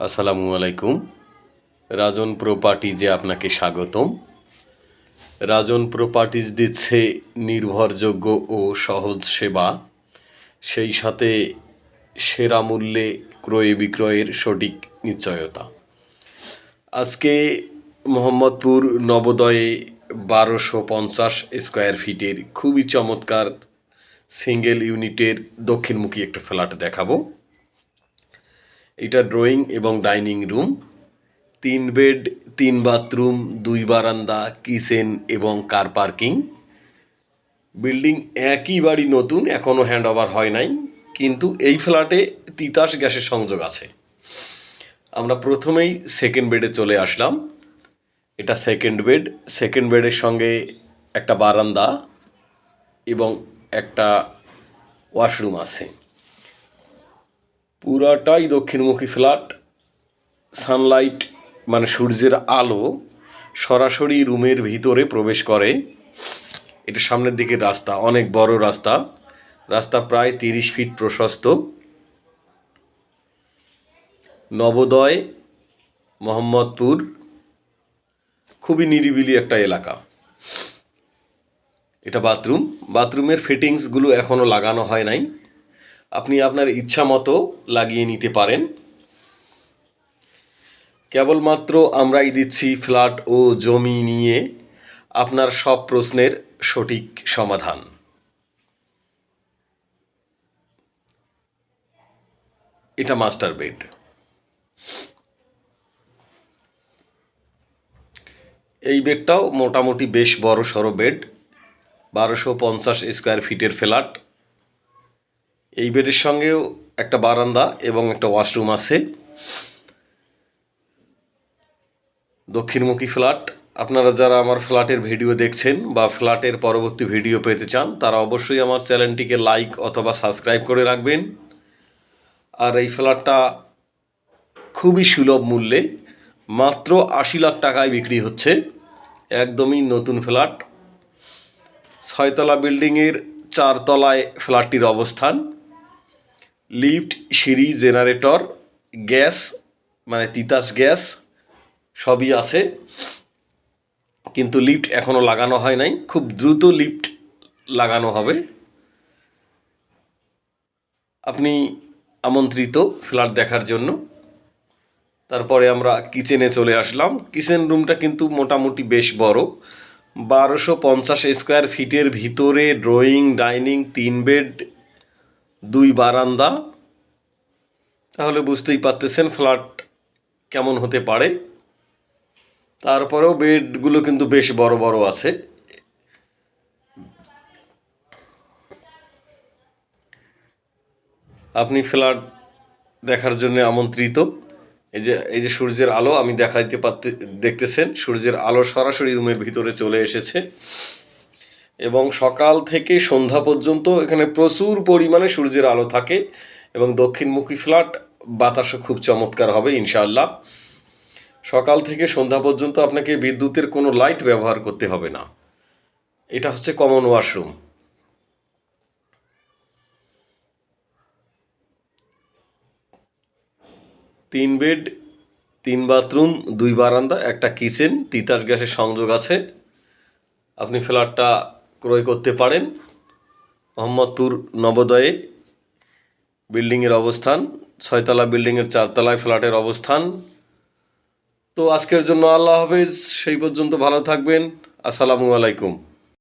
আসসালামু আলাইকুম। রাজন প্রপার্টিজে আপনাকে স্বাগতম। রাজন প্রপার্টিজ দিচ্ছে নির্ভরযোগ্য ও সহজ সেবা। সেই সাথে সেরা মূল্যে ক্রয় বিক্রয়ের সঠিক নিশ্চয়তা। আজকে মোহাম্মদপুর নবোদয়ে বারোশো পঞ্চাশ স্কোয়ার ফিটের খুবই চমৎকার সিঙ্গেল ইউনিটের দক্ষিণমুখী একটা ফ্ল্যাট দেখাবো। এটা ড্রয়িং এবং ডাইনিং রুম তিন বেড তিন বাথরুম দুই বারান্দা কিচেন এবং কার পার্কিং বিল্ডিং একই বাড়ি নতুন এখনও হ্যান্ড ওভার হয় নাই, কিন্তু এই ফ্ল্যাটে তিতাস গ্যাসের সংযোগ আছে। আমরা প্রথমেই সেকেন্ড বেডে চলে আসলাম। এটা সেকেন্ড বেড সেকেন্ড বেডের সঙ্গে একটা বারান্দা এবং একটা ওয়াশরুম আছে। পুরাটাই দক্ষিণমুখী ফ্ল্যাট, সানলাইট মানে সূর্যের আলো সরাসরি রুমের ভিতরে প্রবেশ করে। এটা সামনের দিকে রাস্তা, অনেক বড় রাস্তা। রাস্তা প্রায় তিরিশ ফিট প্রশস্ত। নবোদয়, মোহাম্মদপুর, খুবই নিরিবিলি একটা এলাকা। এটা বাথরুম। বাথরুমের ফিটিংসগুলো এখনও লাগানো হয় নাই। আপনি আপনার ইচ্ছা মতো লাগিয়ে নিতে পারেন। কেবলমাত্র আমরাই দিচ্ছি ফ্ল্যাট ও জমি নিয়ে আপনার সব প্রশ্নের সঠিক সমাধান। এটা মাস্টার বেড। এই বেডটাও মোটামুটি বেশ বড় সড়ো বেড, বারোশো পঞ্চাশ স্কোয়ার ফিটের ফ্ল্যাট। এই বেডের সঙ্গেও একটা বারান্দা এবং একটা ওয়াশরুম আছে। দক্ষিণমুখী ফ্ল্যাট। আপনারা যারা আমার ফ্ল্যাটের ভিডিও দেখছেন বা ফ্ল্যাটের পরবর্তী ভিডিও পেতে চান, তারা অবশ্যই আমার চ্যানেলটিকে লাইক অথবা সাবস্ক্রাইব করে রাখবেন। আর এই ফ্ল্যাটটা খুবই সুলভ মূল্যে মাত্র আশি লাখ টাকায় বিক্রি হচ্ছে। একদমই নতুন ফ্ল্যাট। ছয়তলা বিল্ডিংয়ের চারতলায় ফ্ল্যাটটির অবস্থান। লিফট, সিঁড়ি, জেনারেটর, গ্যাস মানে তিতাস গ্যাস সবই আছে। কিন্তু লিফট এখনও লাগানো হয় নাই। খুব দ্রুত লিফট লাগানো হবে। আপনি আমন্ত্রিত ফ্ল্যাট দেখার জন্য। তারপরে আমরা কিচেনে চলে আসলাম। কিচেন রুমটা কিন্তু মোটামুটি বেশ বড়। বারোশো পঞ্চাশ স্কোয়ার ফিটের ভিতরে ড্রয়িং, ডাইনিং, তিন বেড দুই বারান্দা। তাহলে বুঝতেই পারতেছেন ফ্ল্যাট কেমন হতে পারে। তারপরেও বেডগুলো কিন্তু বেশ বড় বড় আছে। আপনি ফ্ল্যাট দেখার জন্য আমন্ত্রিত। এই যে এই যে সূর্যের আলো, আমি দেখাইতে পারতে, দেখতেছেন, সূর্যের আলো সরাসরি রুমের ভিতরে চলে এসেছে। এবং সকাল থেকে সন্ধ্যা পর্যন্ত এখানে প্রচুর পরিমাণে সূর্যের আলো থাকে এবং দক্ষিণমুখী ফ্ল্যাট বাতাসও খুব চমৎকার হবে, ইনশাআল্লাহ। সকাল থেকে সন্ধ্যা পর্যন্ত আপনাকে বিদ্যুতের কোনো লাইট ব্যবহার করতে হবে না। এটা হচ্ছে কমন ওয়াশরুম। তিন বেড, তিন বাথরুম, দুই বারান্দা, একটা কিচেন, তিতাস গ্যাসের সংযোগ আছে। আপনি ফ্ল্যাটটা ক্রয় করতে পারেন। মোহাম্মদপুর নবোদয়ে বিল্ডিংয়ের অবস্থান, ছয়তলা বিল্ডিংয়ের চারতলায় ফ্ল্যাটের অবস্থান। তো আজকের জন্য আল্লাহ হাফেজ, সেই পর্যন্ত ভালো থাকবেন। আসসালামু আলাইকুম।